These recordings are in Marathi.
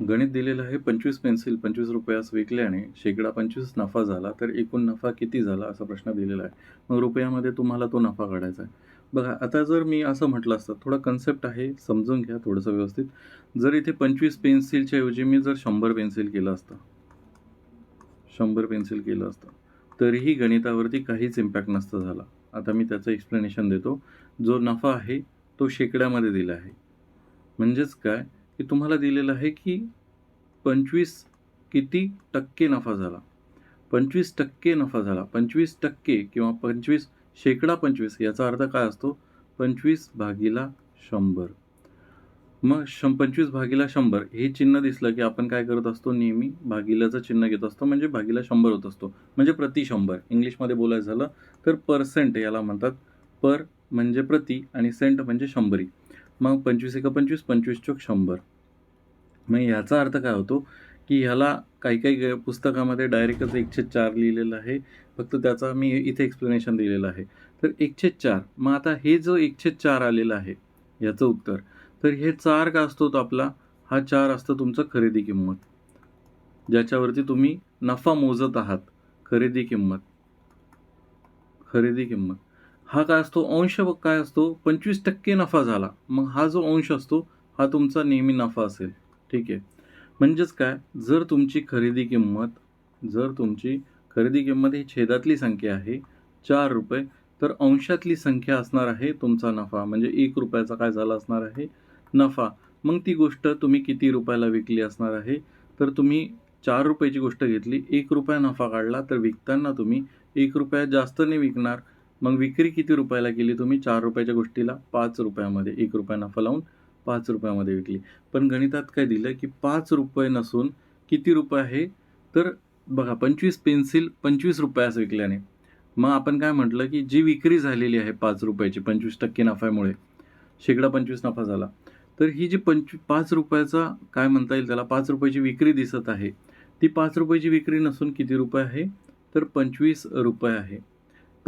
गणित दिलेलं आहे पंचवीस पेन्सिल पंचवीस रुपयास विकल्याने शेकडा पंचवीस नफा झाला तर एकूण नफा किती झाला असा प्रश्न दिलेला आहे. मग रुपयामध्ये तुम्हाला तो नफा काढायचा आहे. बघा आता जर मी असं म्हटलं असतं थोडा कन्सेप्ट आहे समजून घ्या थोडंसं व्यवस्थित. जर इथे पंचवीस पेन्सिलच्या ऐवजी मी जर शंभर पेन्सिल केलं असतं शंभर पेन्सिल केलं असतं तरीही गणितावरती काहीच इम्पॅक्ट नसतं झाला. आता मी त्याचं एक्सप्लेनेशन देतो. जो नफा आहे तो शेकड्यामध्ये दिला आहे. म्हणजेच काय? की तुम्हाला दिलेलं आहे की पंचवीस किती टक्के नफा झाला? पंचवीस टक्के नफा झाला. पंचवीस टक्के किंवा पंचवीस शेकडा पंचवीस याचा अर्थ काय असतो? पंचवीस भागीला शंभर. मग शं पंचवीस भागीला शंभर हे चिन्ह दिसलं की आपण काय करत असतो? नेहमी भागीलाचं चिन्ह घेत असतो. म्हणजे भागीला शंभर होत असतो. म्हणजे प्रति शंभर. इंग्लिशमध्ये बोलायचं झालं तर पर्सेंट याला म्हणतात. पर म्हणजे प्रति आणि सेंट म्हणजे शंभरी. मग पंचवीस एका पंचवीस पंचवीस चोक शंभर. मग ह्याचा अर्थ काय होतो की ह्याला काही काही ग- पुस्तकामध्ये डायरेक्टच एकशे चार लिहिलेलं आहे. फक्त त्याचा मी इथे एक्सप्लेनेशन दिलेलं आहे. तर एकशे चार मग आता हे जो एकशे चार आलेलं आहे याचं उत्तर. तर हे चार का असतो तो आपला? हा चार असतो तुमचं खरेदी किंमत. ज्याच्यावरती तुम्ही नफा मोजत आहात खरेदी किंमत. खरेदी किंमत. हा काय असतो? अंश काय असतो? पंचवीस टक्के नफा झाला. मग हा जो अंश असतो हा तुमचा नेहमी नफा असेल. ठीक आहे? म्हणजेच काय? जर तुमची खरेदी किंमत जर तुमची खरेदी किंमत ही छेदातली संख्या आहे चार रुपये तर अंशातली संख्या असणार आहे तुमचा नफा. म्हणजे एक रुपयाचा काय झाला असणार आहे? नफा. मग ती गोष्ट तुम्ही किती रुपयाला विकली असणार आहे? तर तुम्ही चार रुपयाची गोष्ट घेतली एक रुपया नफा काढला तर विकताना तुम्ही एक रुपया जास्त नाही विकणार. मग विक्री किती रुपयाला केली तुम्ही? चार रुपयाच्या गोष्टीला पाच रुपयामध्ये एक रुपया नफा लावून पाच रुपयामध्ये विकली. पण गणितात काय दिलं की पाच रुपये नसून किती रुपये आहे? तर बघा पंचवीस पेन्सिल पंचवीस रुपयास विकल्याने. मग आपण काय म्हटलं की जी विक्री झालेली आहे पाच रुपयाची पंचवीस टक्के नफ्यामुळे शेकडा पंचवीस नफा झाला. तर ही जी पंचवी पाच रुपयाचा काय म्हणता येईल त्याला? पाच रुपयाची विक्री दिसत आहे. ती पाच रुपयाची विक्री नसून किती रुपये आहे? तर पंचवीस रुपये आहे.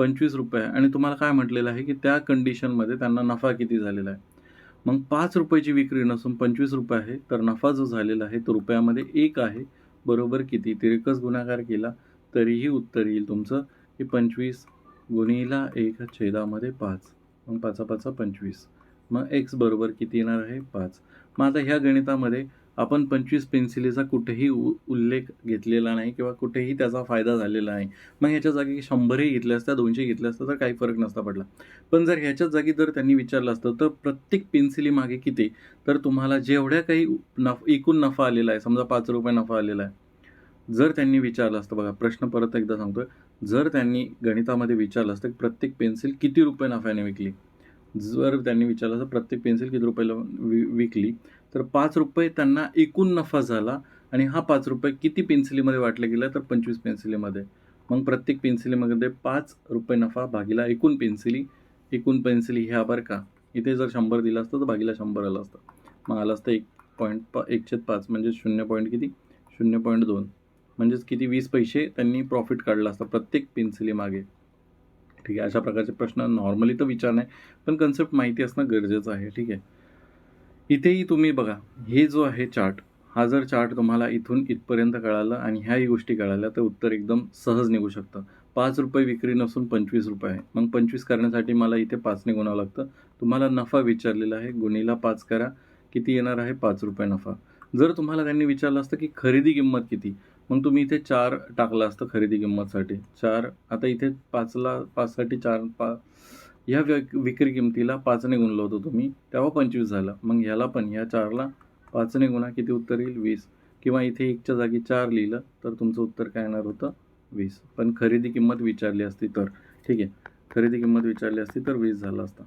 पंचवीस रुपये. आहे आणि तुम्हाला काय म्हटलेलं आहे की त्या कंडिशनमध्ये त्यांना नफा किती झालेला आहे? मग पाच रुपयाची विक्री नसून पंचवीस रुपये आहे तर नफा जो झालेला आहे तो रुपयामध्ये एक आहे. बरोबर किती? तिरकस गुणाकार केला तरीही उत्तर येईल तुमचं की पंचवीस गुणीला एक छेदामध्ये पाच. मग पाचा पाचा पंचवीस. मग एक्स बरोबर किती येणार आहे? पाच. मग आता ह्या गणितामध्ये आपण पंचवीस पेन्सिलीचा कुठेही उ उल्लेख घेतलेला नाही किंवा कुठेही त्याचा फायदा झालेला नाही. मग ह्याच्या जागी शंभरही घेतले असता दोनशे घेतले असत्या तर काही फरक नसता पडला. पण जर ह्याच्याच जागी जर त्यांनी विचारलं असतं तर प्रत्येक पेन्सिली मागे किती? तर तुम्हाला जेवढ्या काही नफ एकूण नफा आलेला आहे समजा पाच रुपये नफा आलेला आहे. जर त्यांनी विचारलं असतं बघा प्रश्न परत एकदा सांगतोय. जर त्यांनी गणितामध्ये विचारलं असतं की प्रत्येक पेन्सिल किती रुपये नफ्याने विकली? जर त्यांनी विचारलं असतं प्रत्येक पेन्सिल किती रुपयाला वि विकली? तर पाच रुपये त्यांना एकूण नफा झाला आणि हा पाच रुपये किती पेन्सिलीमध्ये वाटले गेला तर पंचवीस पेन्सिलीमध्ये मग प्रत्येक पेन्सिलीमध्ये पाच रुपये नफा भागीला एकूण पेन्सिली एकूण पेन्सिली ह्या बरं का? इथे जर शंभर दिलं असतं तर भागीला शंभर आलं असतं. मग आलं असतं एक पॉईंट पा एकशे पाच म्हणजे शून्य पॉईंट किती? शून्य पॉईंट दोन. म्हणजेच किती? वीस पैसे त्यांनी प्रॉफिट काढलं असतं प्रत्येक पेन्सिली मागे. ठीक आहे? अशा प्रकारचे प्रश्न नॉर्मली तर विचार नाही पण कन्सेप्ट माहिती असणं गरजेचं आहे. ठीक आहे? इथेही तुम्ही बघा हे जो आहे चार्ट हा जर चार्ट तुम्हाला इथून इथपर्यंत कळालं आणि ह्याही गोष्टी कळाल्या तर उत्तर एकदम सहज निघू शकतं. पाच रुपये विक्री नसून पंचवीस रुपये आहे. मग पंचवीस करण्यासाठी मला इथे पाचने गुणावं लागतं. तुम्हाला नफा विचारलेला आहे गुणीला पाच करा. किती येणार आहे? पाच रुपये नफा. जर तुम्हाला त्यांनी विचारलं असतं की खरेदी किंमत किती मग तुम्ही इथे चार टाकलं असतं खरेदी किंमतसाठी. चार आता इथे पाचला पाचसाठी चार पा ह्या व्य- विक्री किमतीला पाचने गुणलं होतं तुम्ही तेव्हा पंचवीस झालं. मग ह्याला पण या चारला पाचने गुणा किती उत्तर येईल? वीस. किंवा इथे एकच्या जागी चार लिहिलं तर तुमचं उत्तर काय येणार होतं? वीस. पण खरेदी किंमत विचारली असती तर. ठीक आहे. खरेदी किंमत विचारली असती तर वीस झालं असतं.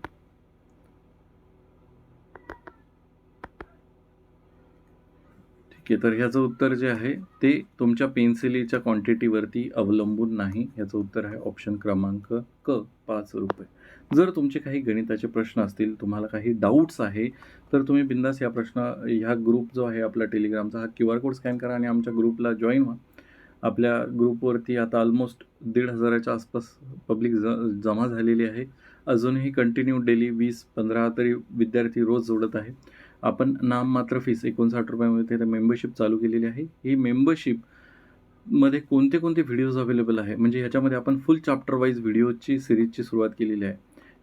की तर ह्याचं उत्तर जे आहे ते तुमच्या पेन्सिलीच्या क्वांटिटीवरती अवलंबून नाही. ह्याचं उत्तर आहे ऑप्शन क्रमांक क पाच रुपये. जर तुमचे काही गणिताचे प्रश्न असतील तुम्हाला काही डाऊट्स आहे तर तुम्ही बिंदास या प्रश्न ह्या ग्रुप जो आहे आपला टेलिग्रामचा हा क्यू आर कोड स्कॅन करा आणि आमच्या ग्रुपला जॉईन व्हा. आपल्या ग्रुपवरती आता ऑलमोस्ट दीड हजाराच्या आसपास पब्लिक ज जमा झालेली आहे. अजूनही कंटिन्यू डेली वीस पंधरा तरी विद्यार्थी रोज जोडत आहे आपण नाममात्र फीस एकोणसाठ रुपयामध्ये ते मेंबरशिप चालू केलेली आहे. ही मेंबरशिपमध्ये कोणते कोणते व्हिडिओज अवेलेबल आहे? म्हणजे ह्याच्यामध्ये आपण फुल चॅप्टर वाईज व्हिडिओची सिरीजची सुरुवात केलेली आहे.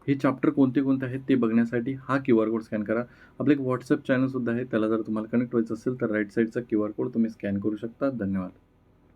हे चॅप्टर कोणते कोणते आहेत ते बघण्यासाठी हा क्यू आर कोड स्कॅन करा. आपलं एक व्हॉट्सअप चॅनलसुद्धा आहे. त्याला जर तुम्हाला कनेक्ट व्हायचं असेल तर राईट साईडचा क्यू आर कोड तुम्ही स्कॅन करू शकता. धन्यवाद.